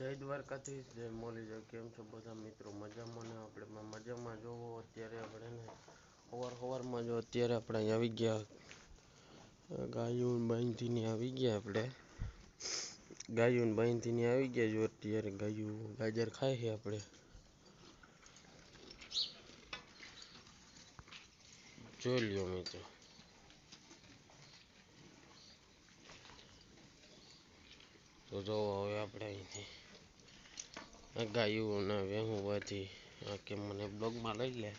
જય દ્વારકાથી જય મોલી, જય કેમ છો બધા મિત્રો? મજામાં ને? આપણે મજામાં જોવો અત્યારે આપણે ને? સવાર સવારમાં જો અત્યારે આપણે અહીંયા આવી ગયા. ગાયો બાંધીની આવી ગયા આપણે. ગાયો બાંધીની આવી ગયા જો અત્યારે ગાયું ગાજર ખાય છે આપણે. જોઈ લ્યો મિત્રો. તો જો હવે આપણે અહીંથી. ગાયું ને વેહુંવાથી કે મને બ્લોગમાં લઈ લે.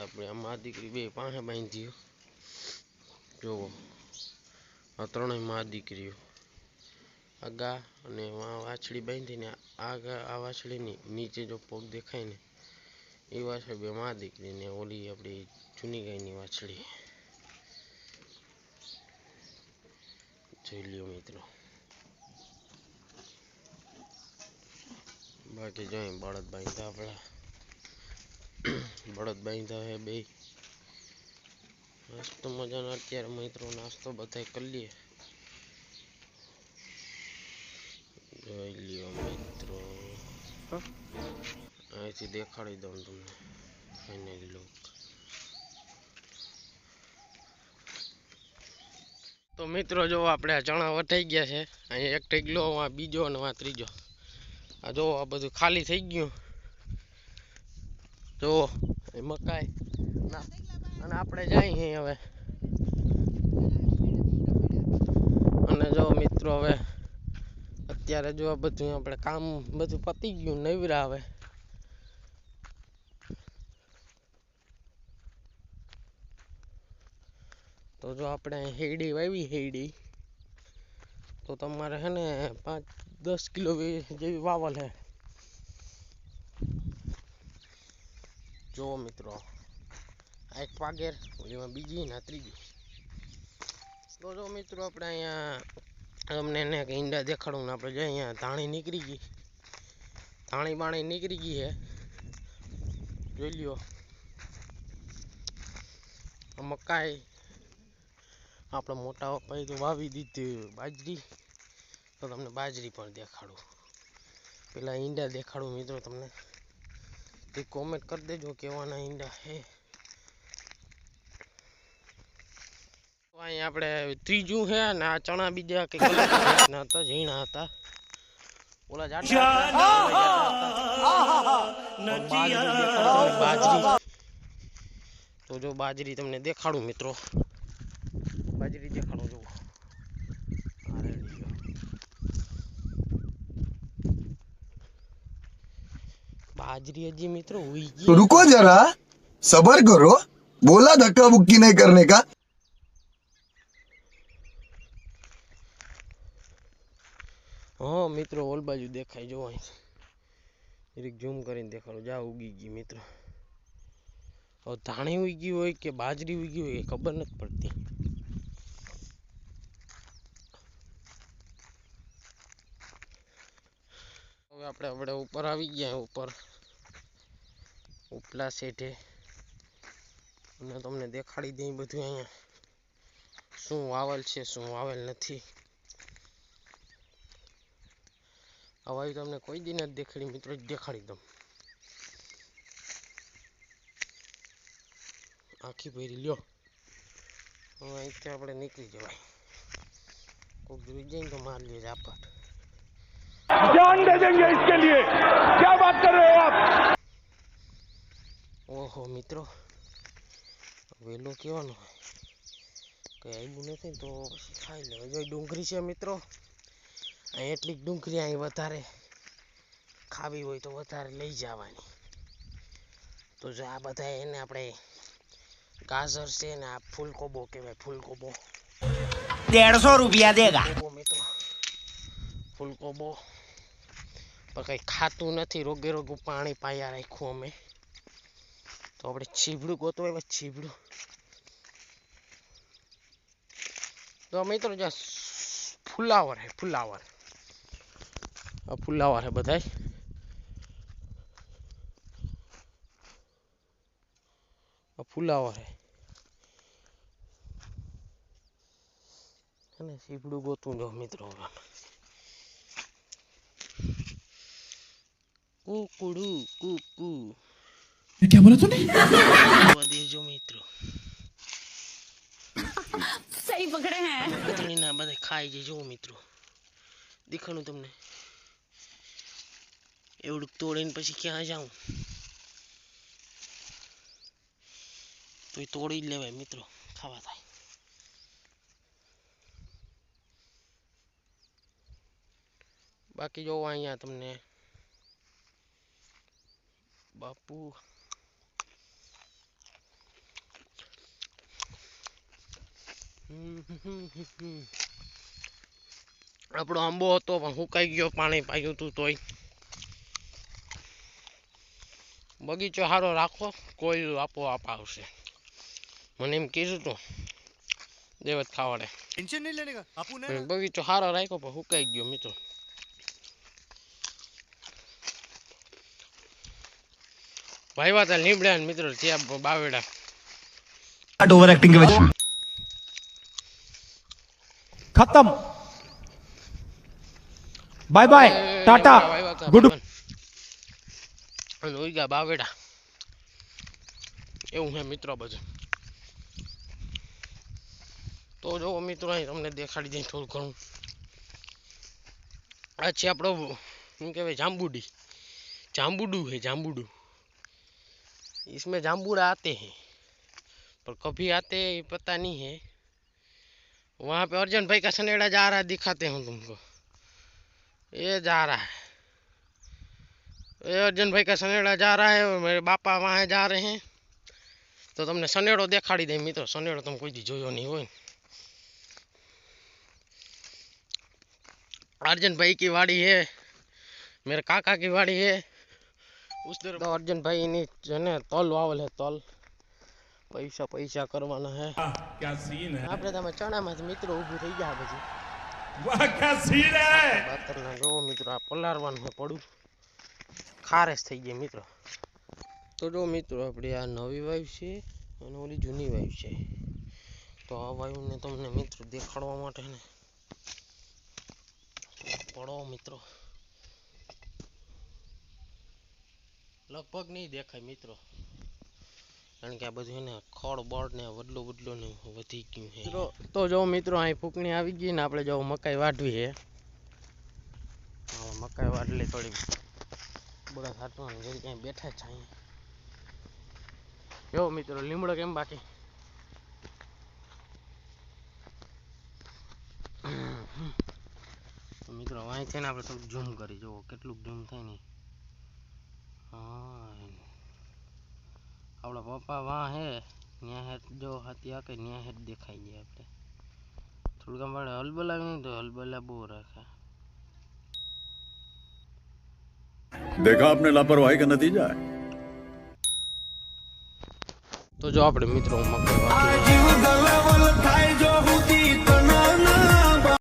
આપણે આ મા દીકરી બે પાસે બાંધ્યું. જુઓ આ ત્રણેય મા દીકરીઓ. આ ગા અને વાછડી બાંધીને આ ગા આ વાછડીની નીચે જો પગ દેખાય ને, એ વાછડી બે મા દીકરી ને ઓલી આપણી જૂની ગાયની વાછડી. જોઈ લ્યો મિત્રો. બાકી જો બળદ બાંધ્યા આપણા. બળદ બાંધ્યા હે બે. મસ્ત મજાનો અત્યારે મિત્રો નાસ્તો બધા કરી લઈએ જોઈ લ્યો મિત્રો. અહીંથી દેખાડી દઉં તમને ફાઇનલ લુક તો મિત્રો જો આપણે આ ચણા વટાઈ ગયા છે અહીંયા એક ટેગલો આ બીજો અને આ ત્રીજો. આ જો આ બધું ખાલી થઈ ગયું. જો, એ મકાઈ. અને આપણે જઈએ હવે. અને જો મિત્રો હવે અત્યારે જો આ બધું આપણે કામ બધું પતી ગયું, નવરા હવે. તો જો આપણે હેડી વાવી હેડી, તો તમારે છે ને પાંચ દસ કિલો જેવી વાવલ હે જુઓ મિત્રો આ એક પાગેર ઓલીમાં બીજી ને ત્રીજી તો જો મિત્રો આપણે અહીંયા અમને એને ઈંડા દેખાડું ને આપણે જો અહીંયા ધાણી નીકળી ગઈ ધાણી બાણી નીકળી ગઈ હે જોઈ લ્યો મકાઈ આપણે મોટા પપ્પાએ તો વાવી દીધી બાજરી તો તમને બાજરી પણ દેખાડું. પેલા ઈંડા દેખાડું મિત્રો તમને. તે કોમેન્ટ કરી દેજો કેવાના ઈંડા હે. અહીં આપણે ત્રીજું છે ને આ ચણા બીજા કે ના હતા ઝીણા હતા. ઓલા બાજરી તો જો બાજરી તમને દેખાડું મિત્રો. બાજરી દેખાડો જુઓ. આ રેડી જો. બાજરી હજી મિત્રો ઉઈ तो ગઈ रुको जरा सबर करो बोला धक्का बुक्की नहीं करने का હા મિત્રો ઓલ બાજુ દેખાય જો અહીં જરીક ઝૂમ કરીને દેખાડો જા ઉગી ગઈ મિત્રો હવે ધાણી ઉગી હોય કે બાજરી ઉગી હોય એ ખબર નથી પડતી હવે આપણે આપણે ઉપર આવી ગયા ઉપર ઉપલા સેઠે અને તમને દેખાડી દઈ બધું અહીંયા શું વાવેલ છે શું વાવેલ નથી હવાઈ તમને કોઈ દી નથી દેખાડી મિત્રો જ દેખાડી દઉં આખી ભરી લ્યો હવે અહીંથી આપણે નીકળી જવાય કોઈક જોઈ જાય ને તો માર લે ઝાપટ जान दे देंगे इसके लिए क्या बात कर रहे हो आप ઓહો મિત્રો. વેલો કહેવાનો હોય. કંઈ આવ્યું નથી તો પછી ખાઈ લેવા જો ડુંગળી છે મિત્રો. અહીં એટલી ડુંગળી અહીં વધારે ખાવી હોય તો વધારે લઈ જવાની. તો જો આ બધા એને આપણે ગાજર છે ને આ ફૂલકોબો કહેવાય ફૂલકોબો. દેડસો રૂપિયા દેગા. મિત્રો. ફૂલકોબો. પણ કંઈ ખાતું નથી. રોગે રોગું પાણી પાયા રાખ્યું અમે. તો આપણે છીબડું ગોતવું એવા છીબડું. તો મિત્રો જ્યાં ફુલાવર હે ફુલાવર. ફુલાવર હે બધાય. ફુલાવર હે અને સીપડું ગોતું જો મિત્રો કુકડું કુકુ એ ક્યાં તું ને જો મિત્રો સહી પકડે હે પતણી ના બધા ખાઈ જાય જો મિત્રો દેખાણું તમને એવડું તોડીને પછી ક્યાં જાઉં તો તોડી જ લેવાય મિત્રો ખાવા થાય બાકી જોવા અહીંયા તમને બાપુ આપણો આંબો હતો પણ સુકાઈ ગયો પાણી પાયું હતું તોય. બગીચો સારો રાખો કોઈ આપોઆપ આવશે. મને એમ કીધું તું દેવત ખાવાડે. ટેન્શન નહીં લેને આપું બગીચો સારો રાખ્યો પણ સુકાઈ ગયો મિત્રો. ભાઈ વાત લીમડા મિત્રો ત્યાં બાવેડા. ઓવર એક્ટિંગ કરે खत्म बाय बाय टाटा गुड અને ઉઈગા બાવેડા એવું હે મિત્રો બધું તો જો મિત્રો અહીં તમને દેખાડી દઈ થોડું ઘણું આ છે આપણો શું કહેવાય જાંબુડી જાંબુડું है जाम्बुडू इसमें जाम्बुड़ा आते हैं पर कभी आते हैं पता नहीं है वहाँ पे अर्जन भाई का सनेड़ा जा रहा है दिखाते हूँ तुमको ये जा रहा है ये अर्जन भाई का सनेड़ा जा रहा है और मेरे बापा वहाँ जा रहे हैं તો તમને સનેડો દેખાડી દે મિત્રો સનેડો તમે કોઈ દી જોયો નહીં હોય अर्जन भाई की वाड़ी है मेरे काका की वाड़ी है उस तरफ तो अर्जन भाई ની છે ને તલ વાવલ હે તલ પૈસા પૈસા કરવાના હે. ક્યા સીન હે. આપણે તમે ચણામાં મિત્રો ઊભું થઈ ગયા પછી. વાહ ક્યા સીન હે. બાતરના જો મિત્રો આ પલારવાનું હે પડું. ખારેસ થઈ ગઈ મિત્રો. તો જો મિત્રો આપણે આ નવી વાઈવ છે અને ઓલી જૂની વાઈવ છે. તો આ વાઈવને તમને મિત્રો દેખાડવા માટે ને. પડો મિત્રો. લગભગ નહીં દેખાય મિત્રો. કારણ કે આ બધું એને ખડ બળ ને વડલું વડલું ને વધી ગયું છે. તો જો મિત્રો અહીં ફૂકણી આવી ગઈ ને આપણે જો મકાઈ વાટવી છે. મકાઈ વાટલી થોડી બળદ હાટવાનું જરી ક્યાંય બેઠા છે અહીંયા. જો મિત્રો, લીમડો કેમ બાકી? મિત્રો અહીંથી આપણે થોડુંક ઝૂમ કરી, જુઓ કેટલું ઝૂમ થાય ને હા આપણા પપ્પા વાં હે ત્યાં હેઠ જો હતી કે ત્યાં હેઠ દેખાઈ જાય આપણે. થોડુંક અમારે હલબલા નહીં તો હલબલા બહુ રાખે. દેખા આપને લાપરવાહી કે નતીજા તો જો આપણે મિત્રો મકર